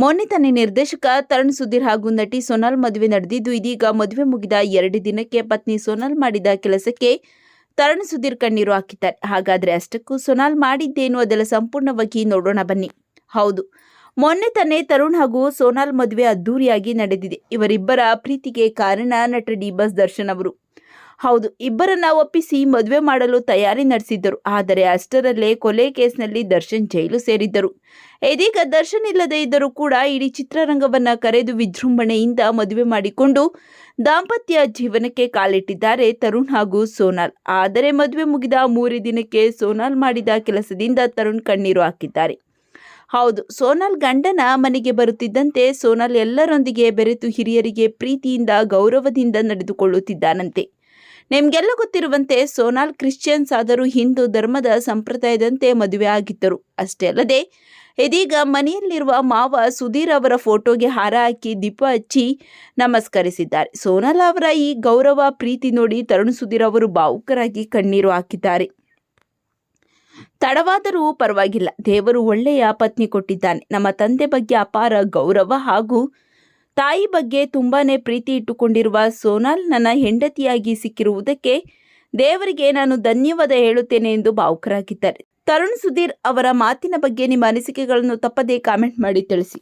ಮೊನ್ನೆ ತನ್ನ ನಿರ್ದೇಶಕ ತರುಣ್ ಸುಧೀರ್ ಹಾಗೂ ನಟಿ ಸೋನಾಲ್ ಮದುವೆ ನಡೆದಿದ್ದು ಇದೀಗ ಮದುವೆ ಮುಗಿದ ಎರಡು ದಿನಕ್ಕೆ ಪತ್ನಿ ಸೋನಾಲ್ ಮಾಡಿದ ಕೆಲಸಕ್ಕೆ ತರುಣ್ ಸುಧೀರ್ ಕಣ್ಣೀರು ಹಾಕಿದ್ದಾರೆ. ಹಾಗಾದ್ರೆ ಅಷ್ಟಕ್ಕೂ ಸೋನಾಲ್ ಮಾಡಿದ್ದೇನು ಅದೆಲ್ಲ ಸಂಪೂರ್ಣವಾಗಿ ನೋಡೋಣ ಬನ್ನಿ. ಹೌದು, ಮೊನ್ನೆ ತಾನೇ ತರುಣ್ ಹಾಗೂ ಸೋನಾಲ್ ಮದುವೆ ಅದ್ದೂರಿಯಾಗಿ ನಡೆದಿದೆ. ಇವರಿಬ್ಬರ ಪ್ರೀತಿಗೆ ಕಾರಣ ನಟ ಡಿ ಬಸ್ ದರ್ಶನ್ ಅವರು. ಹೌದು, ಇಬ್ಬರನ್ನ ಒಪ್ಪಿಸಿ ಮದುವೆ ಮಾಡಲು ತಯಾರಿ ನಡೆಸಿದ್ದರು. ಆದರೆ ಅಷ್ಟರಲ್ಲೇ ಕೊಲೆ ಕೇಸ್ನಲ್ಲಿ ದರ್ಶನ್ ಜೈಲು ಸೇರಿದ್ದರು. ಇದೀಗ ದರ್ಶನ್ ಇಲ್ಲದೆ ಇದ್ದರೂ ಕೂಡ ಇಡೀ ಚಿತ್ರರಂಗವನ್ನ ಕರೆದು ವಿಜೃಂಭಣೆಯಿಂದ ಮದುವೆ ಮಾಡಿಕೊಂಡು ದಾಂಪತ್ಯ ಜೀವನಕ್ಕೆ ಕಾಲಿಟ್ಟಿದ್ದಾರೆ ತರುಣ್ ಹಾಗೂ ಸೋನಾಲ್. ಆದರೆ ಮದುವೆ ಮುಗಿದ ಮೂರೇ ದಿನಕ್ಕೆ ಸೋನಾಲ್ ಮಾಡಿದ ಕೆಲಸದಿಂದ ತರುಣ್ ಕಣ್ಣೀರು ಹಾಕಿದ್ದಾರೆ. ಹೌದು, ಸೋನಾಲ್ ಗಂಡನ ಮನೆಗೆ ಬರುತ್ತಿದ್ದಂತೆ ಸೋನಾಲ್ ಎಲ್ಲರೊಂದಿಗೆ ಬೆರೆತು ಹಿರಿಯರಿಗೆ ಪ್ರೀತಿಯಿಂದ ಗೌರವದಿಂದ ನಡೆದುಕೊಳ್ಳುತ್ತಿದ್ದಾನಂತೆ. ನಿಮ್ಗೆಲ್ಲ ಗೊತ್ತಿರುವಂತೆ ಸೋನಾಲ್ ಕ್ರಿಶ್ಚಿಯನ್ಸ್ ಆದರೂ ಹಿಂದೂ ಧರ್ಮದ ಸಂಪ್ರದಾಯದಂತೆ ಮದುವೆ ಆಗಿದ್ದರು. ಅಷ್ಟೇ ಅಲ್ಲದೆ, ಇದೀಗ ಮನೆಯಲ್ಲಿರುವ ಮಾವ ಸುಧೀರ್ ಅವರ ಫೋಟೋಗೆ ಹಾರ ಹಾಕಿ ದೀಪ ಹಚ್ಚಿ ನಮಸ್ಕರಿಸಿದ್ದಾರೆ. ಸೋನಾಲ್ ಅವರ ಈ ಗೌರವ, ಪ್ರೀತಿ ನೋಡಿ ತರುಣ್ ಸುಧೀರ್ ಅವರು ಭಾವುಕರಾಗಿ ಕಣ್ಣೀರು ಹಾಕಿದ್ದಾರೆ. ತಡವಾದರೂ ಪರವಾಗಿಲ್ಲ. ದೇವರು ಒಳ್ಳೆಯ ಪತ್ನಿ ಕೊಟ್ಟಿದ್ದಾನೆ. ನಮ್ಮ ತಂದೆ ಬಗ್ಗೆ ಅಪಾರ ಗೌರವ ಹಾಗೂ ತಾಯಿ ಬಗ್ಗೆ ತುಂಬಾನೇ ಪ್ರೀತಿ ಇಟ್ಟುಕೊಂಡಿರುವ ಸೋನಾಲ್ ನನ್ನ ಹೆಂಡತಿಯಾಗಿ ಸಿಕ್ಕಿರುವುದಕ್ಕೆ ದೇವರಿಗೆ ನಾನು ಧನ್ಯವಾದ ಹೇಳುತ್ತೇನೆ ಎಂದು ಭಾವುಕರಾಗಿದ್ದಾರೆ. ತರುಣ್ ಸುಧೀರ್ ಅವರ ಮಾತಿನ ಬಗ್ಗೆ ನಿಮ್ಮ ಅನಿಸಿಕೆಗಳನ್ನು ತಪ್ಪದೇ ಕಾಮೆಂಟ್ ಮಾಡಿ ತಿಳಿಸಿ.